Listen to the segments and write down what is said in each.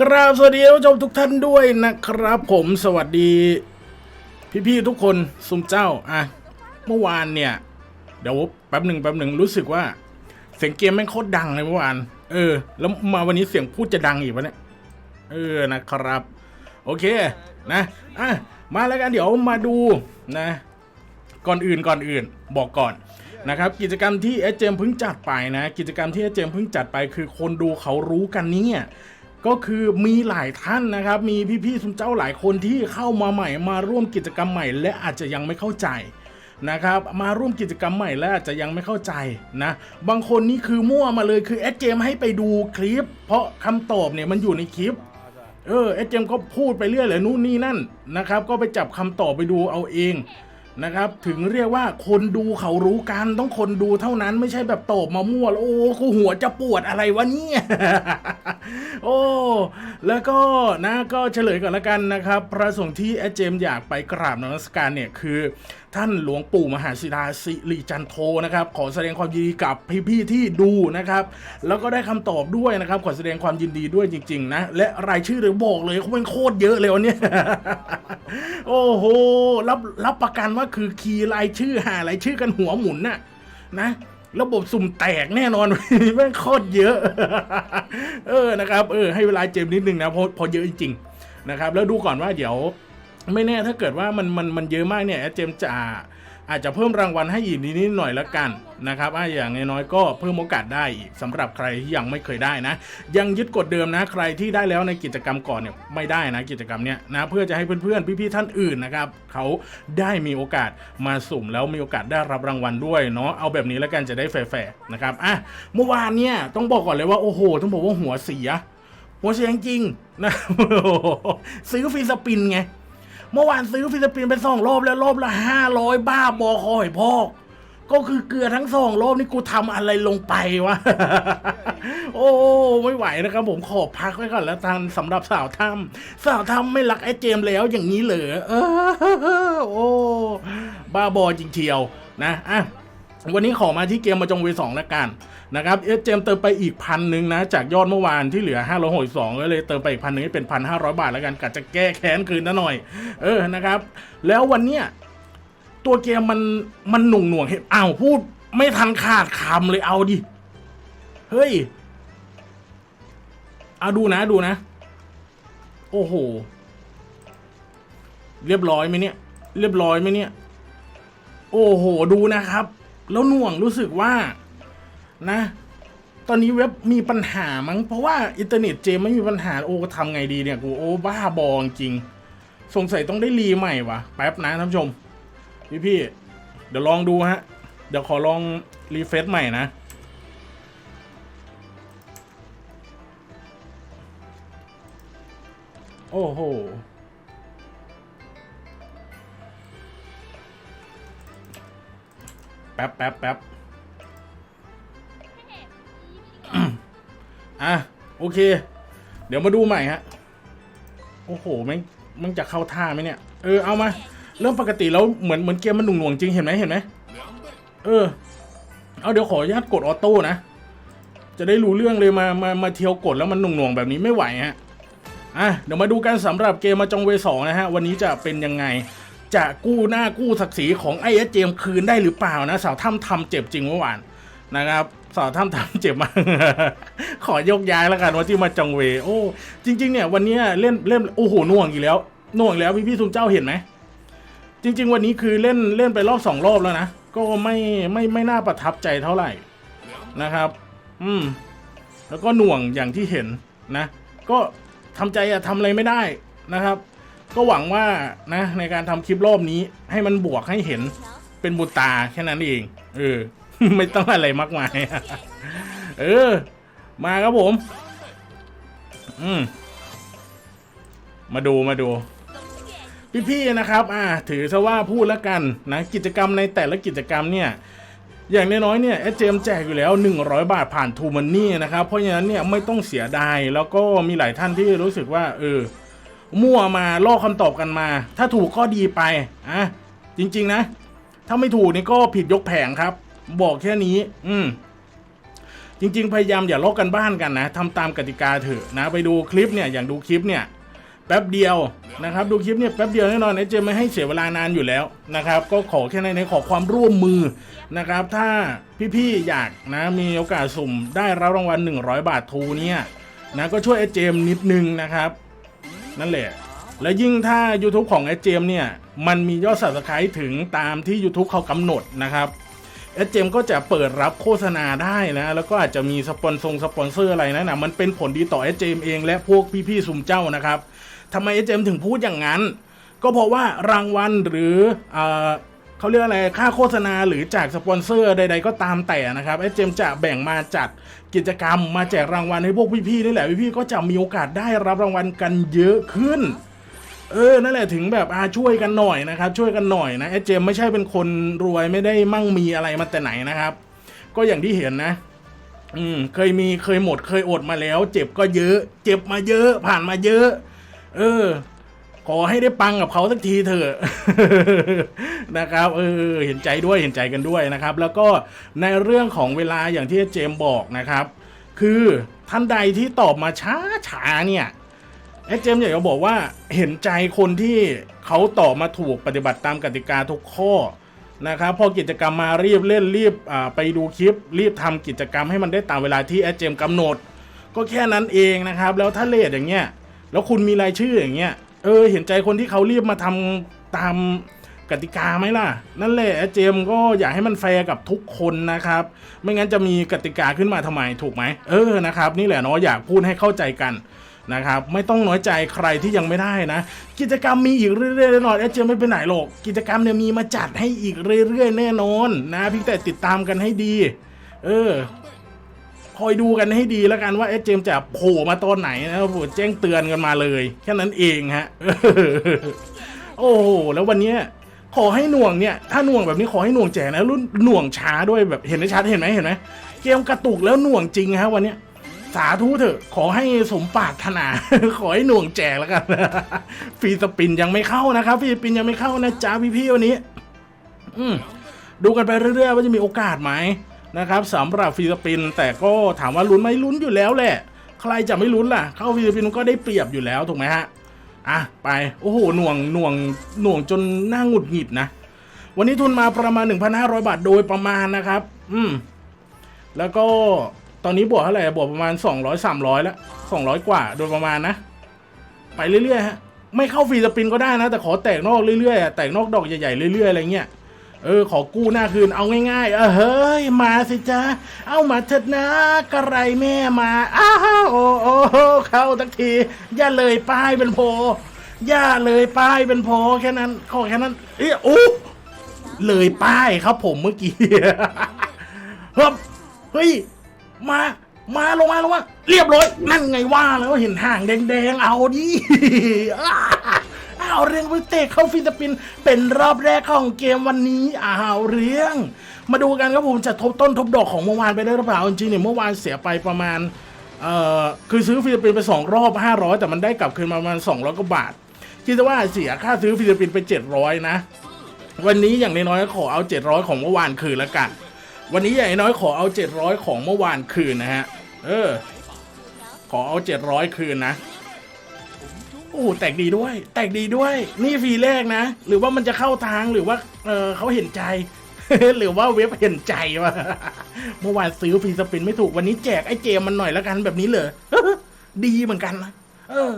กราบสวัสดีท่านผู้ชมทุกท่านด้วยนะครับ ผมสวัสดี พี่ๆทุกคนซุมเจ้าอะเมื่อวานเนี่ย เดี๋ยวแป๊บหนึ่งแป๊บหนึ่งรู้สึกว่า เสียงเกมแม่งโคตรดังเลยเมื่อวาน เออ แล้วมาวันนี้เสียงพูดจะดังอีกวะเนี่ยเออนะครับ โอเคนะอะมาแล้วกันเดี๋ยวมาดูนะ ก่อนอื่นก่อนอื่น บอกก่อนนะครับกิจกรรมที่เอเจมเพิ่งจัดไปนะ กิจกรรมที่เอเจมเพิ่งจัดไปคือคนดูเขารู้กันนี่ ก็คือมีหลายท่านนะครับ มีพี่ๆสุนเจ้าหลายคนที่เข้ามาใหม่มาร่วมกิจกรรมใหม่ และอาจจะยังไม่เข้าใจนะครับมาร่วมกิจกรรมใหม่และอาจจะยังไม่เข้าใจนะบางคนนี่คือมั่วมาเลยคือเอดเจมให้ไปดูคลิป เพราะคำตอบเนี่ยมันอยู่ในคลิปเออเอสเจมก็พูดไปเรื่อยเลยนู่นนี่นั่นนะครับ ก็ไปจับคำตอบไปดูเอาเองนะครับถึงเรียกว่าคนดูเขารู้กันต้องคนดูเท่านั้นไม่ใช่แบบตอบมามั่วแล้วโอ้กูหัวจะปวดอะไรวะเนี่ย โอ้ แล้วก็นะก็เฉลยก่อนละกันนะครับ พระสงฆ์ที่เอเจมอยากไปกราบนมัสการเนี่ยคือ ท่านหลวงปู่มหาศิลาสิริจันโทนะครับ ขอแสดงความยินดีกับพี่ๆที่ดูนะครับ แล้วก็ได้คำตอบด้วยนะครับ ขอแสดงความยินดีด้วยจริง ๆ นะ และรายชื่อเดี๋ยบอกเลยเขาเป็นโคตรเยอะเลยวันนี้โอ้โหรับรับประกันว่าคือคีย์รายชื่อหารายชื่อกันหัวหมุนน่ะนะ ระบบสุ่มแตกแน่นอนแม่งโคตรเยอะ เออนะครับเออให้เวลาเจมส์นิดนึงนะเพราะพอเยอะจริงๆนะครับ แล้วดูก่อนว่าเดี๋ยว ไม่แน่ถ้าเกิดว่ามันมันมันเยอะมากเนี่ยเจมส์จะ อาจจะเพิ่มรางวัลให้อีกนิดๆหน่อยละกันนะครับออย่างน้อยก็เพิ่มโอกาสได้อีกสำหรับใครที่ยังไม่เคยได้นะ ยังยึดกฎเดิมนะ ใครที่ได้แล้วในกิจกรรมก่อนเนี่ยไม่ได้นะกิจกรรมเนี้ยนะเพื่อจะให้เพื่อนๆพี่ๆท่านอื่นนะครับเขาได้มีโอกาสมาสุ่มแล้วมีโอกาสได้รับรางวัลด้วยเนาะเอาแบบนี้แล้วกันจะได้แฟร์ๆนะครับอะเมื่อวานเนี่ยต้องบอกก่อนเลยว่าโอ้โหต้องบอกว่าหัวเสียหัวเสียจริงๆนะซื้อฟีสปินไง เมื่อวานซื้อฟิลิปปินส์ไปสองรอบแล้วรอบละห้าร้อยบ้าบอคอยพอกก็คือเกลือทั้งสองรอบนี่กูทำอะไรลงไปวะ โอ้ไม่ไหวนะครับผมขอพักไว้ก่อนแล้วทันสำหรับสาวถ้ำสาวถ้ำไม่รักไอ้เจมแล้วอย่างนี้เหรอเออโอ้บ้าบอจริงเทียวนะอะวันนี้ขอมาที่เกมมาจงเวสองและกัน นะครับเอสเจมเติมไปอีกพันหนึ่งนะ จากยอดเมื่อวานที่เหลือ5 6 2ก็เลยเติมไปอีกพันหนึ่งให้เป็นพันห้าร้อยบาทแล้วกันกะจะแก้แค้นคืนนะหน่อย เออนะครับ แล้ววันเนี้ยตัวเกมมันมันหน่วงหน่วงเห็นอ้าวพูดไม่ทันขาดคำเลยเอาดิเฮ้ยเอาดูนะดูนะ โอ้โห เรียบร้อยไหมเนี่ย เรียบร้อยไหมเนี่ย โอ้โห ดูนะครับ แล้วหน่วงรู้สึกว่า นะ ตอนนี้เว็บมีปัญหามั้ง เพราะว่าอินเทอร์เน็ตเจมไม่มีปัญหาโอ้ทำไงดีเนี่ยกูโอ้บ้าบอจริง สงสัยต้องได้รีใหม่วะแป๊บนะท่านผู้ชม พี่พี่เดี๋ยวลองดูฮะ เดี๋ยวขอลองรีเฟซใหม่นะโอ้โห แป๊บแป๊บแป๊บ อะโอเค เดี๋ยวมาดูใหม่ฮะโอ้โหแม่งมันจะเข้าท่าไหมเนี่ยเออเอามา เริ่มปกติแล้วเหมือนเหมือนเกมมันหน่วงจริงเห็นไหมเห็นไหมเออ เอาเดี๋ยวขออนุญาตกดออโต้นะจะได้รู้เรื่องเลยมามามาเที่ยวกดแล้วมันหน่วงแบบนี้ไม่ไหวฮะอะเดี๋ยวมาดูกันสำหรับเกมมาจงเวสองนะฮะวันนี้จะเป็นยังไง จะกู้หน้ากู้ศักดิ์ศรีของไอ้เอสเจมคืนได้หรือเปล่านะสาวถ้ำทำเจ็บจริงเมื่อวานนะครับ สาวถ้ำทำเจ็บมาก ขอยกย้ายแล้วกันว่าที่มาจองเว โอ้ จริง ๆ เนี่ย วันนี้เล่นเล่นโอ้โหน่วงอีกแล้วน่วงแล้วพี่พี่ซุมเจ้าเห็นไหมจริง ๆ วันนี้คือเล่นเล่นไปรอบสองรอบแล้วนะ ก็ไม่ไม่ไม่น่าประทับใจเท่าไหร่นะครับ อืม แล้วก็หน่วงอย่างที่เห็นนะ ก็ทำใจอะทำอะไรไม่ได้นะครับ ก็หวังว่านะในการทำคลิปรอบนี้ให้มันบวกให้เห็นเป็นบุตาแค่นั้นเองเออ ไม่ต้องอะไรมากมายเออ มาครับผม อืมมาดูมาดูพี่ๆนะครับ อ่า ถือซะว่าพูดแล้วกันนะกิจกรรมในแต่ละกิจกรรมเนี่ยอย่างน้อยๆเนี่ยเอเจมแจกอยู่แล้ว 100 บาทผ่านทูมันนี่นะครับ เพราะฉะนั้นเนี่ยไม่ต้องเสียดายแล้วก็มีหลายท่านที่รู้สึกว่า เออ มั่วมาลอกคำตอบกันมา ถ้าถูกก็ดีไปอะจริง ๆ นะ ถ้าไม่ถูกนี่ก็ผิดยกแผงครับ บอกแค่นี้ อืมจริง ๆ พยายามอย่าลอกกันบ้านกันนะทำตามกติกาเถอะนะ ไปดูคลิปเนี่ยอย่างดูคลิปเนี่ยแป๊บเดียวนะครับ ดูคลิปเนี่ยแป๊บเดียวแน่นอนไอ้เจมไม่ให้เสียเวลานานอยู่แล้วนะครับ ก็ขอแค่ในในขอความร่วมมือนะครับ ถ้าพี่ๆอยากนะมีโอกาสสุ่มได้รับรางวัล 100 บาททูเนี่ยนะก็ช่วยไอ้เจมนิดนึงนะครับ นั่นแหละ และยิ่งถ้า YouTube ของไอ้เจมเนี่ยมันมียอด subscribe ถึงตามที่ YouTube เขากำหนดนะครับ ไอ้เจมก็จะเปิดรับโฆษณาได้นะ แล้วก็อาจจะมีสปอนซงสปอนเซอร์อะไรนะนะมันเป็นผลดีต่อไอ้เจมเองและพวกพี่ๆซุมเจ้านะครับทำไมไอ้เจมถึงพูดอย่างนั้น ก็เพราะว่ารางวัลหรือเออเขาเรียกอะไรค่าโฆษณาหรือจากสปอนเซอร์ใด ๆ ก็ตามแต่นะครับไอ้เจมจะแบ่งมาจัดกิจกรรมมาแจกรางวัลให้พวกพี่ๆนี่แหละพี่ๆก็จะมีโอกาสได้รับรางวัลกันเยอะขึ้น เออ นั่นแหละถึงแบบอาช่วยกันหน่อยนะครับ ช่วยกันหน่อยนะไอ้เจมไม่ใช่เป็นคนรวยไม่ได้มั่งมีอะไรมาแต่ไหนนะครับ ก็อย่างที่เห็นนะ อืม เคยมีเคยหมด เคยอดมาแล้ว เจ็บก็เยอะ เจ็บมาเยอะ ผ่านมาเยอะ เออ ขอให้ได้ปังกับเขาสักทีเถอะนะครับ เออ เห็นใจด้วยเห็นใจกันด้วยนะครับ แล้วก็ในเรื่องของเวลาอย่างที่เจมบอกนะครับ คือท่านใดที่ตอบมาช้าช้าเนี่ย เอ็กเจมอยากจะบอกว่าเห็นใจคนที่เขาตอบมาถูกปฏิบัติตามกติกาทุกข้อนะครับพอกิจกรรมมารีบเล่นรีบไปดูคลิป รีบทำกิจกรรมให้มันได้ตามเวลาที่เอ็กเจมกำหนด ก็แค่นั้นเองนะครับ แล้วถ้าเลทอย่างเงี้ยแล้วคุณมีรายชื่ออย่างเงี้ยเออเห็นใจคนที่เขารีบมาทำตามกติกาไหมล่ะ นั่นแหละเอ็กเจมก็อยากให้มันแฟร์กับทุกคนนะครับ ไม่งั้นจะมีกติกาขึ้นมาทำไมถูกไหมเออนะครับ นี่แหละเนาะอยากพูดให้เข้าใจกัน นะครับไม่ต้องน้อยใจใครที่ยังไม่ได้นะ กิจกรรมมีอีกเรื่อยๆแน่นอนเอเจไม่ไปไหนหรอก กิจกรรมเนี่ยมีมาจัดให้อีกเรื่อยๆแน่นอนนะเพี่แต่ติดตามกันให้ดี เออคอยดูกันให้ดีแล้วกันว่าเอเจมจะโผล่มาตอนไหนนะครับผมแจ้งเตือนกันมาเลย แค่นั้นเองฮะโอ้โหแล้ววันเนี้ยขอให้หน่วงเนี่ยถ้าหน่วงแบบนี้ขอให้หน่วงแจกนะรุ่นหน่วงช้าด้วยแบบเห็นได้ชัดเห็นไหมเห็นไหมเกมกระตุกแล้วหน่วงจริงฮะวันเนี้ย สาธุเถอะ ขอให้สมปรารถนา ขอให้หน่วงแจกแล้วกัน ฟรีสปินยังไม่เข้านะครับฟรีสปินยังไม่เข้านะจ๊ะพี่ๆวันนี้ อืมดูกันไปเรื่อยๆว่าจะมีโอกาสไหมนะครับสำหรับฟรีสปิน แต่ก็ถามว่าลุ้นไหมลุ้นอยู่แล้วแหละ ใครจะไม่ลุ้นล่ะ เข้าฟรีสปินก็ได้เปรียบอยู่แล้วถูกไหมฮะอะไปโอ้โหหน่วงหน่วงหน่วงจนหน้าหงุดหงิดนะวันนี้ทุนมาประมาณ 1,500 บาทโดยประมาณนะครับ อืม แล้วก็ ตอนนี้บวกเท่าไหร่บวกประมาณ 200 300แล้ว200 กว่าโดยประมาณนะ ไปเรื่อยๆฮะไม่เข้าฟรีสปินก็ได้นะ แต่ขอแตกนอกเรื่อยๆแตกนอกดอกใหญ่ๆเรื่อยๆอะไรเงี้ยเออขอกู้หน้าคืนเอาง่ายๆ เออเฮ้ยมาสิจ้าเอามาเถิดนะกระไรแม่มาอ้าวโอ้โอ้เข้าตักที อย่าเลยป้ายเป็นโพอย่าเลยป้ายเป็นโพแค่นั้นขอแค่นั้นเอ้ยโอ้เลยป้ายครับผมเมื่อกี้เฮ้ย มา มาลงมาลงมาเรียบร้อย นั่นไงว่าแล้วเห็นห่างแดงๆ เอาดิเอาเรื่องวิเตะเข้าฟิลิปปินส์เป็นรอบแรกของเกมวันนี้อ้าวเรื่อง มาดูกันครับผมจะทบต้นทบดอกของเมื่อวานไปได้หรือเปล่าจริงๆเนี่ยเมื่อวานเสียไปประมาณเอ่อคือซื้อฟิลิปปินส์ไปสองรอบ 500 แต่มันได้กลับคืนมาประมาณ 200กว่าบาท คิดว่าเสียค่าซื้อฟิลิปปินส์ไป 700 นะ วันนี้อย่างน้อยๆขอเอา 700 ของเมื่อวานคืนละกัน วันนี้อย่น้อยขอเอา 700 ของเมื่อวานคืนนะฮะ เออ ขอเอา 700 คืนนะ โอ้โหแตกดีด้วย แตกดีด้วย นี่ฟรีแรกนะ หรือว่ามันจะเข้าทางหรือว่าเออเขาเห็นใจ หรือว่าเว็บเห็นใจวะเมื่อวานซื้อฟรีสปินไม่ถูกวันนี้แจกไอ้เจมมันหน่อยละกันแบบนี้เลยดีเหมือนกันนะเออ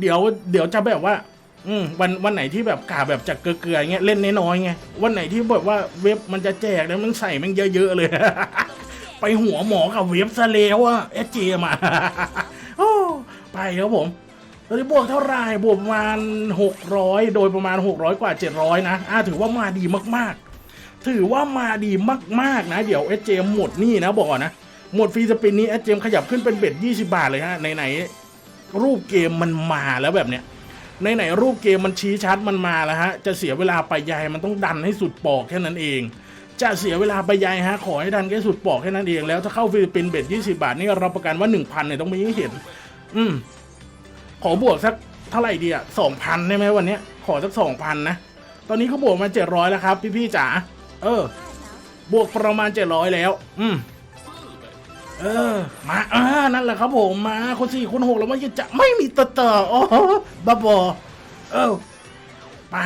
เดี๋ยว เดี๋ยวจะแบบว่า อืมวันวันไหนที่แบบกาแบบจะเกลือๆเงี้ยเล่นน้อยๆไงวันไหนที่แบบว่าเว็บมันจะแจกแล้วมันใส่มันเยอะๆเลย ไปหัวหมอกับเว็บซะแล้วอะเอสเจมาโอ้ไปครับผมตอนนี้บวกเท่าไหร่บวกประมาณหกร้อยโดยประมาณหกร้อยกว่าเจ็ดร้อยนะอ่าถือว่ามาดีมากๆ ถือว่ามาดีมากๆนะ เดี๋ยวเอสเจหมดนี่นะบอกก่อนะ หมดฟรีสปินนี้เอสเจขยับขึ้นเป็นเบ็ดยี่สิบาทเลยฮะไหนๆรูปเกมมันมาแล้วแบบเนี้ย ในไหนๆรูปเกมมันชี้ชัดมันมาแล้วฮะ จะเสียเวลาไปใหญ่มันต้องดันให้สุดปอกแค่นั้นเอง จะเสียเวลาไปใหญ่ฮะ ขอให้ดันแค่สุดปอกแค่นั้นเอง แล้วถ้าเข้าฟิลิปปินส์เบ็ดยี่สิบาทนี่รับประกันว่าหนึ่งพันเนี่ยต้องมีให้เห็น อืม ขอบวกสักเท่าไหร่ดีอะสองพันได้ไหมวันเนี้ย ขอสักสองพันนะ ตอนนี้เขาบวกมาเจ็ดร้อยแล้วครับ พี่ๆจ๋า เออ บวกประมาณเจ็ดร้อยแล้ว อืม เออ มาอ่านั่นแหละครับผมมาคนสี่คนหกแล้วมันจะไม่มีต่อต่อโอ้บ้าบอเออไป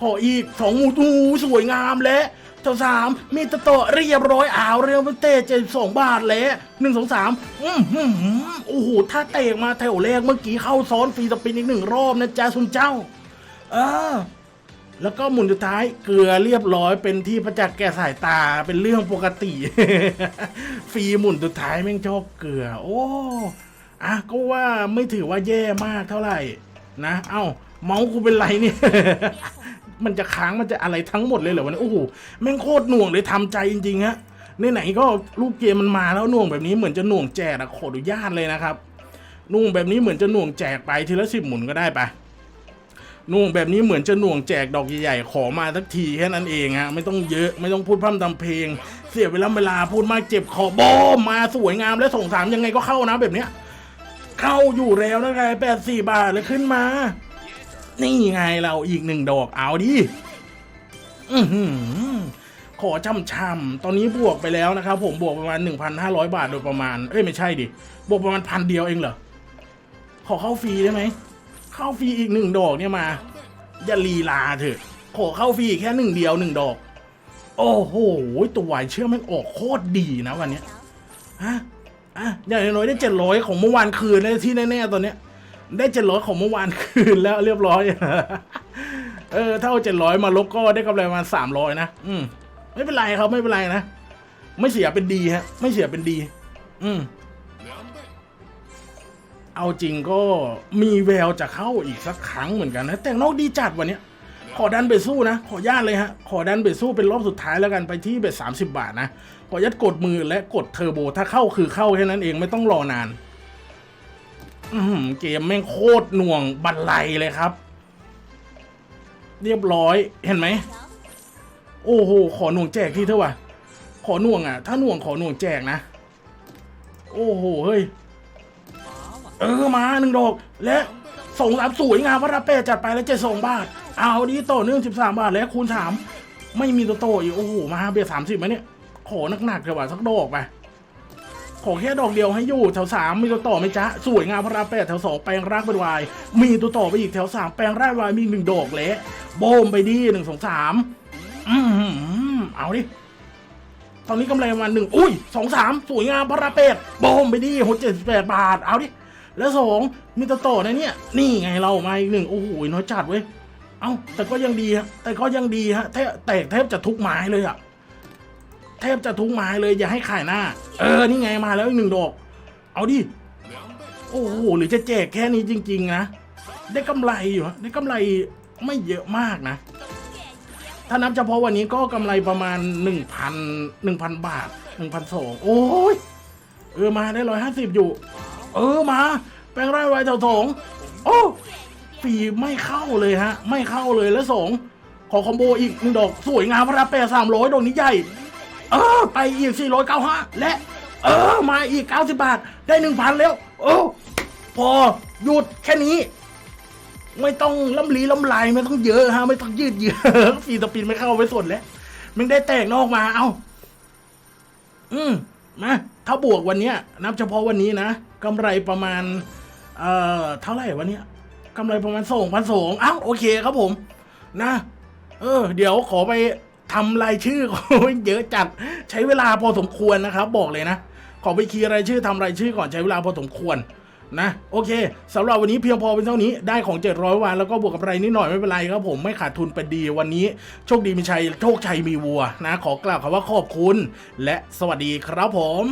ขออีกสองหมูตูสวยงามและเจ้าสามมีตะโตเรียบร้อยอ่าวเรียวเตะเจ็ดสองบาทแล้วหนึ่งสองสามอืมหืมโอ้โหถ้าเตะมาแถวแรกเมื่อกี้เข้าซ้อนฟรีสปินอีกหนึ่งรอบนะจ๊ะสุนเจ้า เออ แล้วก็หมุนสุดท้ายเกลือเรียบร้อยเป็นที่ประจักษ์แก่สายตาเป็นเรื่องปกติ ฟรีหมุนสุดท้ายแม่งชอบเกลือ โอ้อะก็ว่าไม่ถือว่าแย่มากเท่าไหร่นะ เอ้า เมาส์กูเป็นไรเนี่ย มันจะค้างมันจะอะไรทั้งหมดเลยเหรอวันนี้โอ้โหแม่งโคตรหน่วงเลยทำใจจริงๆฮะในไหนก็ลูกเกมมันมาแล้วหน่วงแบบนี้เหมือนจะหน่วงแจกอะขออนุญาตเลยนะครับหน่วงแบบนี้เหมือนจะหน่วงแจกไปทีละสิบหมุนก็ได้ปะ น่วงแบบนี้เหมือนจะหน่วงแจกดอกใหญ่ๆ ขอมาสักทีแค่นั้นเองฮะ ไม่ต้องเยอะไม่ต้องพูดพร่ำทำเพลง เสียเวลาเวลาพูดมากเจ็บคอโบมมาสวยงามและส่งสามยังไงก็เข้านะแบบเนี้ย เข้าอยู่แล้วนะไงแปดสี่บาทเลยขึ้นมา นี่ไงเราอีกหนึ่งดอกเอาดิอือหือขอช่ำๆตอนนี้บวกไปแล้วนะครับผมบวกประมาณ 1,500 บาทโดยประมาณ เอ้ยไม่ใช่ดิ บวกประมาณพันเดียวเองเหรอ ขอเข้าฟรีได้ไหม เข้าฟรีอีกหนึ่งดอกเนี่ยมา อย่าลีลาเถอะขอเข้าฟรีแค่หนึ่งเดียวหนึ่งดอก โอ้โหตัววายเชื่อแมันออกโคตรดีนะวันเนี้ยฮะอะอย่างน้อยได้เจ็ดร้อยของเมื่อวานคืนเลยที่แน่ๆตอนเนี้ย ได้เจ็ดร้อยของเมื่อวานคืนแล้วเรียบร้อยเออถ้าเอาเจ็ดร้อยมาลบก็ได้กำไรมาสามร้อยนะอืมไม่เป็นไรครับไม่เป็นไรนะไม่เสียเป็นดีฮะ ไม่เสียเป็นดี อืม เอาจริงก็มีแววจะเข้าอีกสักครั้งเหมือนกันนะ แต่นอกดีจัดวันนี้ขอดันเบสู้นะ ขอญาตเลยฮะ ขอดันเบสู้เป็นรอบสุดท้ายแล้วกันไปที่เบสสามสิบาทนะ ขอยัดกดมือและกดเทอร์โบ ถ้าเข้าคือเข้าแค่นั้นเองไม่ต้องรอนาน อืเกมแม่งโคตรหน่วงบันไลเลยครับ เรียบร้อยเห็นไหม โอ้โห ขอหน่วงแจกที่เถอะวะขอหน่วงอะ ถ้าหน่วงขอหน่วงแจกนะ โอ้โห เฮ้ย เออมาหนึ่งดอกและส่งสามสวยงามวัดระเป้จัดไปแล้วเจ็ดสองบาท เอาดีต่อเนื่องสิบสามบาทและคูณสามไม่มีตัวโตอีกโอ้โหมาเบียสามสิบไหมเนี่ย ขอหนักๆเถอะว่ะสักดอกไปขอแค่ดอกเดียวให้อยู่แถวสามมีตัวต่อไหมจ๊ะสวยงามพระรามแปดแถวสองแปลงร่างเป็นวาย มีตัวต่อไปอีกแถวสามแปลงร่างวายมีหนึ่งดอกเละโบมไปดีหนึ่งสองสามอืมเอาดิตอนนี้กำไรมาหนึ่งอุ้ยสองสามสวยงามพระรามแปดโบมไปดีหกเจ็ดแปดบาท เอาดิ แล้วสองมีตัวต่อนะเนี่ย นี่ไงเรามาอีกหนึ่งโอ้โหน้อยจัดเว้ย เอ้า แต่ก็ยังดีฮะ แต่ก็ยังดีฮะแทบแตกแทบจะทุกไม้เลยอะแทบจะทุกไม้เลยอย่าให้ขายหน้า เออ นี่ไงมาแล้วอีกหนึ่งดอก เอาดิ โอ้โห หรือจะแจกแค่นี้จริง ๆ นะ ได้กำไรอยู่ได้กำไรไม่เยอะมากนะ ถ้านับเฉพาะวันนี้ก็กำไรประมาณหนึ่งพันหนึ่งพันบาทหนึ่งพันสองโอ้ย เออ มาได้ร้อยห้าสิบ อยู่เออมา แปลงไร่ไวเต่าสองโอ้ฟีไม่เข้าเลยฮะ ไม่เข้าเลยแล้วสองขอคอมโบอีกหนึ่งดอกสวยงามพระราแปดสามร้อยดอกนี้ใหญ่ เออ ไปอีก495และ เออ มาอีก90บาท ได้1,000แล้ว โอ้พอหยุดแค่นี้ ไม่ต้องล้ำลีล้ำลายไม่ต้องเยอะฮะ ไม่ต้องยืดเยื้อฟีสปินไม่เข้าไปสดแล้วมันได้แตกนอกมา เอาอืมมาถ้าบวกวันเนี้ยนับเฉพาะวันนี้นะ กำไรประมาณ เอ่อ เท่าไหร่วันเนี้ยกำไรประมาณสองพันสองอ้าวโอเคครับผม นะ เออ เดี๋ยวขอไปทำรายชื่อ เยอะจัดใช้เวลาพอสมควรนะครับ บอกเลยนะ ขอไปคีย์รายชื่อทำรายชื่อก่อนใช้เวลาพอสมควรนะโอเคสำหรับวันนี้เพียงพอเป็นเท่านี้ได้ของ 700 วันแล้วก็บวกกับไรนิดหน่อยไม่เป็นไรครับผมไม่ขาดทุนเป็นดีวันนี้ โชคดีมีชัยโชคชัยมีวัวนะ ขอกล่าวคำว่าขอบคุณ และสวัสดีครับผม